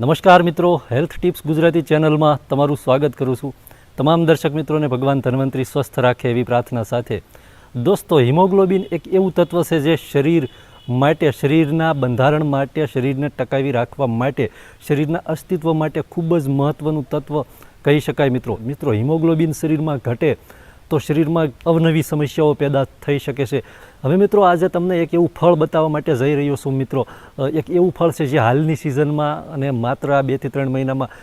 નમસ્કાર મિત્રો, health tips Gujarati ચેનલમાં તમારું સ્વાગત કરું છું. તમામ દર્શક મિત્રોને ભગવાન ધન્વંતરી સ્વસ્થ રાખે એવી પ્રાર્થના સાથે. દોસ્તો, હિમોગ્લોબિન એક એવું તત્વ છે જે શરીર માટે, શરીરના બંધારણ માટે, શરીરને ટકાવી રાખવા માટે, શરીરના અસ્તિત્વ માટે ખૂબ જ મહત્ત્વનું તત્વ કહી શકાય મિત્રો. મિત્રો, હિમોગ્લોબિન શરીરમાં ઘટે તો શરીરમાં અવનવી સમસ્યાઓ પેદા થઈ શકે છે. હવે મિત્રો, આજે તમને એક એવું ફળ બતાવવા માટે જઈ રહ્યો છું મિત્રો. એક એવું ફળ છે જે હાલની સિઝનમાં અને માત્ર આ બેથી ત્રણ મહિનામાં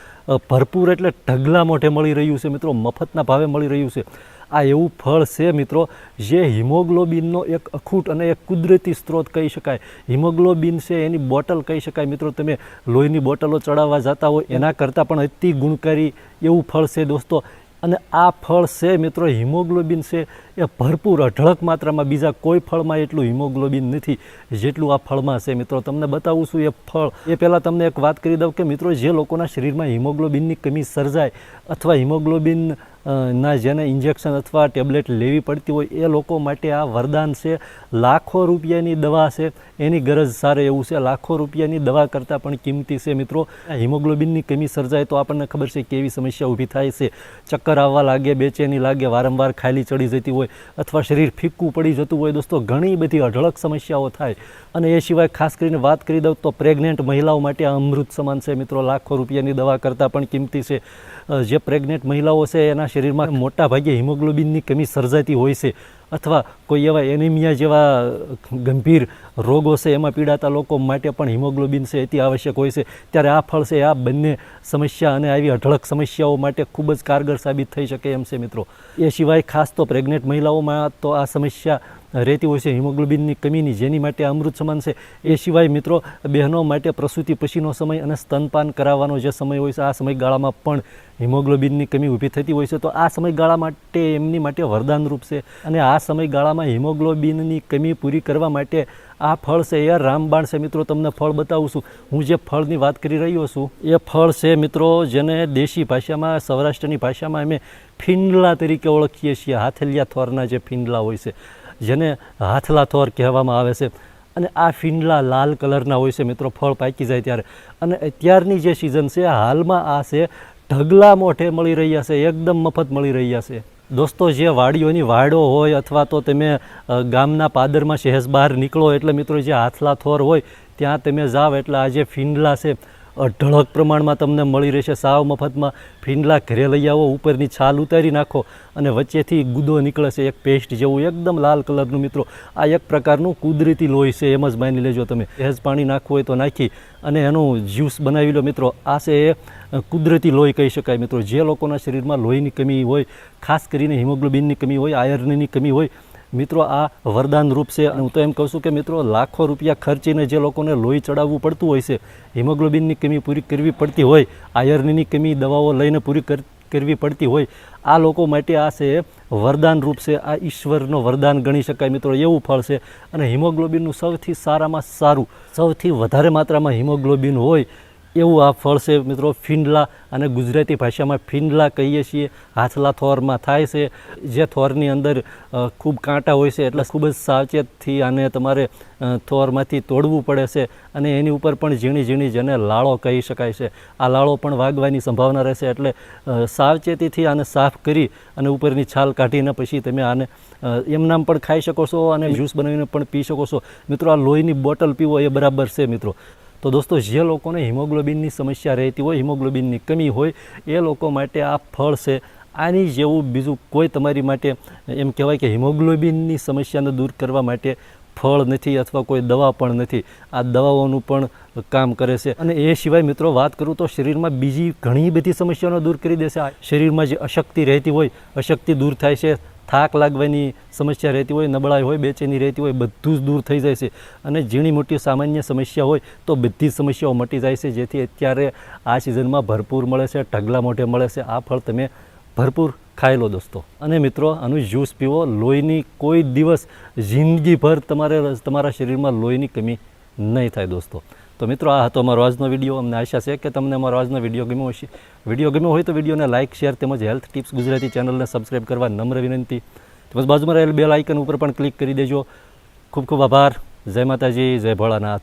ભરપૂર એટલે ઢગલા મોઢે મળી રહ્યું છે મિત્રો, મફતના ભાવે મળી રહ્યું છે. આ એવું ફળ છે મિત્રો, જે હિમોગ્લોબિનનો એક અખૂટ અને એક કુદરતી સ્ત્રોત કહી શકાય. હિમોગ્લોબિન છે એની બોટલ કહી શકાય. મિત્રો, તમે લોહીની બોટલો ચડાવવા જતા હોય, એના કરતાં પણ અતિ ગુણકારી એવું ફળ છે દોસ્તો. અને આ ફળ છે, મિત્રો, હિમોગ્લોબિન છે. એ ભરપૂર, અઢળક માત્રામાં બીજા કોઈ ફળમાં એટલું હિમોગ્લોબિન નથી જેટલું આ ફળમાં છે. મિત્રો, તમને બતાવું છું, એ ફળ, એ પહેલાં તમને એક વાત કરી દઉં કે, મિત્રો, જે લોકોના શરીરમાં હિમોગ્લોબિનની કમી સર્જાય અથવા હિમોગ્લોબિન ના જેને ઇન્જેક્શન અથવા ટેબ્લેટ લેવી પડતી હોય, એ લોકો માટે આ વરદાન છે. લાખો રૂપિયાની દવા છે. એની ગરજ સારે એવું છે. લાખો રૂપિયાની દવા કરતાં પણ કિંમતી છે મિત્રો. હિમોગ્લોબિનની કમી સર્જાય તો આપણને ખબર છે કેવી સમસ્યા ઊભી થાય છે. ચક્કર આવવા લાગે, બેચેની લાગે, વારંવાર ખાલી ચડી જતી હોય અથવા શરીર ફીકું પડી જતું હોય દોસ્તો, ઘણી બધી અઢળક સમસ્યાઓ થાય. અને એ સિવાય ખાસ કરીને વાત કરી દઉં તો પ્રેગ્નેન્ટ મહિલાઓ માટે આ અમૃત સમાન છે મિત્રો. લાખો રૂપિયાની દવા કરતાં પણ કિંમતી છે. જે પ્રેગ્નેન્ટ મહિલાઓ છે એના શરીરમાં મોટા ભાગે હિમોગ્લોબિનની કમી સર્જાતી હોય છે. અથવા કોઈ એવા એનિમિયા જેવા ગંભીર રોગો છે એમાં પીડાતા લોકો માટે પણ હિમોગ્લોબિન છે, અતિ આવશ્યક હોય છે. ત્યારે આ ફળ છે, આ બંને સમસ્યા અને આવી અઢળક સમસ્યાઓ માટે ખૂબ જ કારગર સાબિત થઈ શકે એમ છે મિત્રો. એ સિવાય ખાસ તો પ્રેગ્નેન્ટ મહિલાઓમાં તો આ સમસ્યા રહેતી હોય છે, હિમોગ્લોબિનની કમીની જેની માટે અમૃત સમાન છે. એ સિવાય મિત્રો, બહેનો માટે પ્રસૂતિ પછીનો સમય અને સ્તનપાન કરાવવાનો જે સમય હોય છે, આ સમયગાળામાં પણ હિમોગ્લોબિનની કમી ઊભી થતી હોય છે. તો આ સમયગાળા માટે એમની માટે વરદાનરૂપ છે અને આ સમયગાળામાં હિમોગ્લોબિનની કમી પૂરી કરવા માટે આ ફળ છે. એ રામબાણ છે મિત્રો, તમને ફળ બતાવું છું. હું જે ફળની વાત કરી રહ્યો છું, એ ફળ છે મિત્રો, જેને દેશી ભાષામાં, સૌરાષ્ટ્રની ભાષામાં અમે ફિંડલા તરીકે ઓળખીએ છીએ. હાથલિયા થોરના જે ફિંડલા હોય છે, જેને હાથલા થોર કહેવામાં આવે છે. અને આ ફિંડલા લાલ કલરના હોય છે મિત્રો, ફળ પાકી જાય ત્યારે. અને અત્યારની જે સિઝન છે, હાલમાં આ છે, ઢગલા મોઢે મળી રહ્યા છે, એકદમ મફત મળી રહ્યા છે. દોસ્તો, જે વાડીઓની વાડો હોય અથવા તો તમે ગામના પાદરમાં શહેજ બહાર નીકળો એટલે મિત્રો જે હાથલા થોર હોય, ત્યાં તમે જાઓ એટલે આ જે ફિંડલા છે અઢળક પ્રમાણમાં તમને મળી રહેશે. સાવ મફતમાં ફીંડલા ઘરે લઈ આવો, ઉપરની છાલ ઉતારી નાખો અને વચ્ચેથી ગુદો નીકળે છે એક પેસ્ટ જેવું, એકદમ લાલ કલરનું મિત્રો. આ એક પ્રકારનું કુદરતી લોહી છે, એમ જ માની લેજો તમે. સહેજ પાણી નાખવું હોય તો નાખી અને એનું જ્યુસ બનાવી લો મિત્રો. આ છે એ કુદરતી લોહી કહી શકાય મિત્રો. જે લોકોના શરીરમાં લોહીની કમી હોય, ખાસ કરીને હિમોગ્લોબિનની કમી હોય, આયર્નની કમી હોય મિત્રો, આ વરદાન રૂપ છે હું તો એમ કહું છું કે મિત્રો, લાખો રૂપિયા ખર્ચીને જે લોકોને લોહી ચડાવવું પડતું હોય છે, હિમોગ્લોબિનની કમી પૂરી કરવી પડતી હોય, આયર્નની કમી દવાઓ લઈને પૂરી કરવી પડતી હોય, આ લોકો માટે આ છે વરદાન રૂપ છે, આ ઈશ્વરનો વરદાન ગણી શકાય મિત્રો, એવું ફળ છે. અને હિમોગ્લોબિનનું સૌથી સારામાં સારું, સૌથી વધારે માત્રામાં હિમોગ્લોબિન હોય એવું આ ફળ છે મિત્રો, ફિંડલા અને ગુજરાતી ભાષામાં ફિંડલા કહીએ છીએ. હાથલા થોરમાં થાય છે. જે થોરની અંદર ખૂબ કાંટા હોય છે એટલે ખૂબ જ સાવચેતથી આને તમારે થોરમાંથી તોડવું પડે છે અને એની ઉપર પણ ઝીણી ઝીણી જેને લાળો કહી શકાય છે. આ લાળો પણ વાગવાની સંભાવના રહેશે એટલે સાવચેતીથી આને સાફ કરી અને ઉપરની છાલ કાઢીને પછી તમે આને એમનામ પણ ખાઈ શકો છો અને જ્યુસ બનાવીને પણ પી શકો છો. મિત્રો, આ લોહીની બોટલ પીવો એ બરાબર છે મિત્રો. તો દોસ્તો, જે લોકોને હિમોગ્લોબિનની સમસ્યા રહેતી હોય, હિમોગ્લોબિનની કમી હોય, એ લોકો માટે આ ફળ છે. આની જેવું બીજું કોઈ તમારી માટે એમ કહેવાય કે હિમોગ્લોબિનની સમસ્યાને દૂર કરવા માટે ફળ નથી અથવા કોઈ દવા પણ નથી. આ દવાઓનું પણ કામ કરે છે. અને એ સિવાય મિત્રો, વાત કરું તો શરીરમાં બીજી ઘણી બધી સમસ્યાઓને દૂર કરી દેશે શરીરમાં જે અશક્તિ રહેતી હોય, અશક્તિ દૂર થાય છે. થાક લાગવાની સમસ્યા રહેતી હોય, નબળાઈ હોય, બેચેની રહેતી હોય, બધું જ દૂર થઈ જાય છે. અને ઝીણી મોટી સામાન્ય સમસ્યા હોય તો બધી સમસ્યાઓ મટી જાય છે, જેથી અત્યારે આ સિઝનમાં ભરપૂર મળે છે, ઢગલા મોઢે મળે છે. આ ફળ તમે ભરપૂર ખાઈ લો દોસ્તો. અને મિત્રો, આનું જ્યુસ પીવો. લોહીની કોઈ દિવસ જિંદગીભર તમારે, તમારા શરીરમાં લોહીની કમી નહીં થાય દોસ્તો. તો મિત્રો, આ હતો અમારો આજનો વીડિયો. અમને આશા છે કે તમને અમારો આજનો વીડિયો ગમ્યો હશે. વીડિયો ગમ્યો હોય તો વિડીયોને લાઇક, શેર તેમજ હેલ્થ ટિપ્સ ગુજરાતી ચેનલને સબસ્ક્રાઈબ કરવા નમ્ર વિનંતી. તેમજ બાજુમાં રહેલ બેલ આઇકન ઉપર પણ ક્લિક કરી દેજો. ખૂબ ખૂબ આભાર. જય માતાજી, જય ભોળાનાથ.